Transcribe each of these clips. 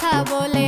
কথা বলে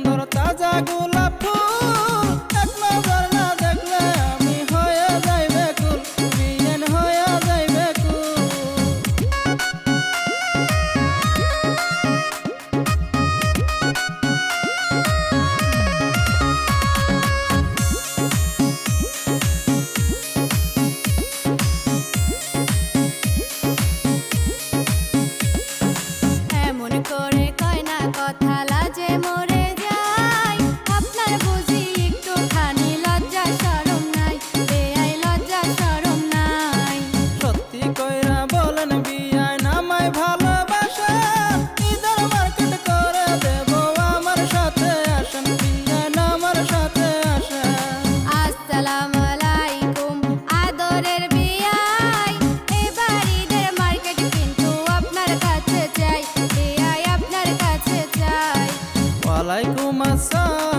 কথা লাজে মরে যাই আপনার বুঝি একটুখানি লজ্জা সরম নাই। লজ্জা সরম নাই। সত্যি কইরা বলেন বিয়ায় নামায় ভালো ওয়ালাইকুম আসসালাম।